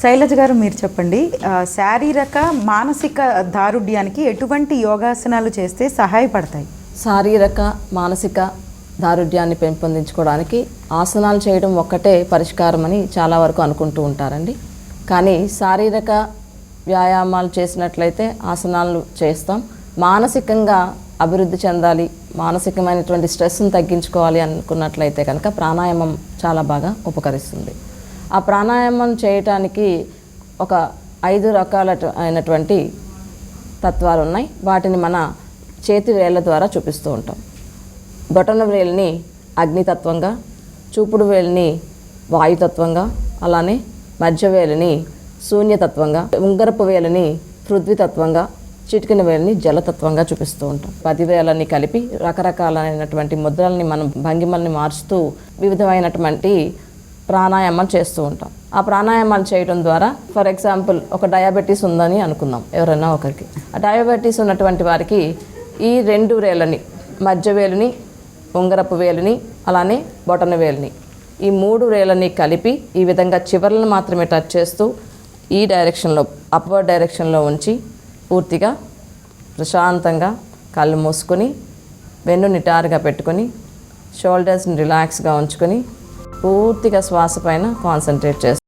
శైలజ గారు మీరు చెప్పండి. శారీరక మానసిక దారుఢ్యానికి ఎటువంటి యోగాసనాలు చేస్తే సహాయపడతాయి? శారీరక మానసిక దారుఢ్యాన్ని పెంపొందించుకోవడానికి ఆసనాలు చేయడం ఒక్కటే పరిష్కారం అని చాలా వరకు అనుకుంటూ ఉంటారండి. కానీ శారీరక వ్యాయామాలు చేసినట్లయితే ఆసనాలు చేస్తాం. మానసికంగా అభివృద్ధి చెందాలి మానసికమైనటువంటి స్ట్రెస్ను తగ్గించుకోవాలి అనుకున్నట్లయితే కనుక ప్రాణాయామం చాలా బాగా ఉపకరిస్తుంది. ఆ ప్రాణాయామం చేయటానికి ఒక ఐదు రకాల అయినటువంటి తత్వాలు ఉన్నాయి వాటిని మన చేతి వేళ్ళ ద్వారా చూపిస్తూ ఉంటాం. బొటన వేలిని అగ్నితత్వంగా చూపుడు వేలిని వాయుతత్వంగా అలానే మధ్య వేలిని శూన్యతత్వంగా ఉంగరపు వేలిని పృథ్వీతత్వంగా చిటికిన వేలిని జలతత్వంగా చూపిస్తూ ఉంటాం. పదివేలని కలిపి రకరకాలైనటువంటి ముద్రల్ని మనం భంగిమల్ని మార్చుతూ వివిధమైనటువంటి ప్రాణాయామాలు చేస్తూ ఉంటాం. ఆ ప్రాణాయామాలు చేయడం ద్వారా ఫర్ ఎగ్జాంపుల్ ఒక డయాబెటీస్ ఉందని అనుకుందాం ఎవరైనా ఒకరికి. ఆ డయాబెటీస్ ఉన్నటువంటి వారికి ఈ రెండు వేలని మధ్య వేలుని ఉంగరపు వేలుని అలానే బొటన వేలుని ఈ మూడు వేలని కలిపి ఈ విధంగా చివరలను మాత్రమే టచ్ చేస్తూ ఈ డైరెక్షన్లో అప్వర్డ్ డైరెక్షన్లో ఉంచి పూర్తిగా ప్రశాంతంగా కళ్ళు మూసుకొని వెన్ను నిటారుగా పెట్టుకొని షోల్డర్స్ని రిలాక్స్గా ఉంచుకొని పూర్తిగా శ్వాస పైన కాన్సన్ట్రేట్ చేస్తాం.